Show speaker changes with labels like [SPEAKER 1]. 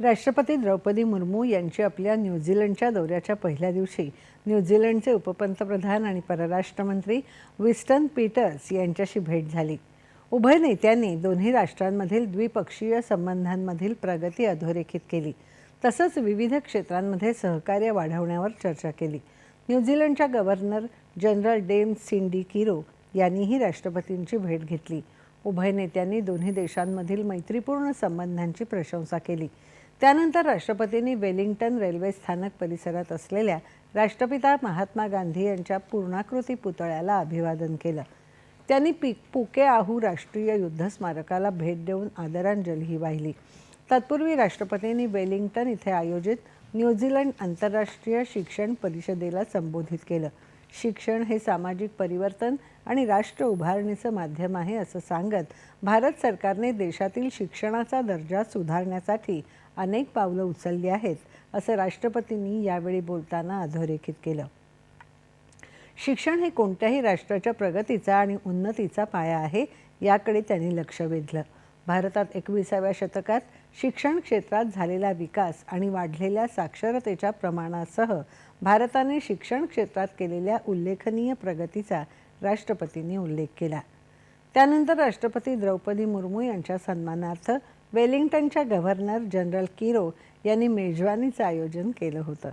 [SPEAKER 1] राष्ट्रपती द्रौपदी मुर्मू यांची आपल्या न्यूझीलंडच्या दौऱ्याच्या पहिल्या दिवशी न्यूझीलंडचे उपपंतप्रधान आणि परराष्ट्रमंत्री विस्टन पीटर्स यांच्याशी भेट झाली. उभय नेत्यांनी दोन्ही राष्ट्रांमधील द्विपक्षीय संबंधांमधील प्रगती अधोरेखित केली. तसंच विविध क्षेत्रांमध्ये सहकार्य वाढवण्यावर चर्चा केली. न्यूझीलंडच्या governor general dame Cindy Kiro यांनीही राष्ट्रपतींची भेट घेतली. उभय नेत्यांनी दोन्ही देशांमधील मैत्रीपूर्ण संबंधांची प्रशंसा केली. त्यानंतर राष्ट्रपतींनी वेलिंग्टन रेल्वे स्थानक परिसरात असलेल्या राष्ट्रपिता महात्मा गांधी यांच्या पूर्णाकृती पुतळ्याला अभिवादन केलं. त्यांनी पी पुके आहू राष्ट्रीय युद्ध स्मारकाला भेट देऊन आदरांजलीही वाहिली. तत्पूर्वी राष्ट्रपतींनी वेलिंग्टन इथे आयोजित न्यूझीलंड आंतरराष्ट्रीय शिक्षण परिषदेला संबोधित केलं. शिक्षण हे सामाजिक परिवर्तन आणि राष्ट्र उभारणीचं माध्यम आहे असं सांगत भारत सरकारने देशातील शिक्षणाचा दर्जा सुधारण्यासाठी अनेक पावलं उचलली आहेत असं राष्ट्रपतींनी यावेळी बोलताना अधोरेखित केलं. शिक्षण हे कोणत्याही राष्ट्राच्या प्रगतीचा आणि उन्नतीचा पाया आहे याकडे त्यांनी लक्ष वेधलं. भारतात एकविसाव्या शतकात शिक्षण क्षेत्रात झालेला विकास आणि वाढलेल्या साक्षरतेच्या प्रमाणासह भारताने शिक्षण क्षेत्रात केलेल्या उल्लेखनीय प्रगतीचा राष्ट्रपतींनी उल्लेख केला. त्यानंतर राष्ट्रपती द्रौपदी मुर्मू यांच्या सन्मानार्थ वेलिंग्टनच्या गव्हर्नर जनरल किरो यांनी मेजवानीचं आयोजन केलं होतं.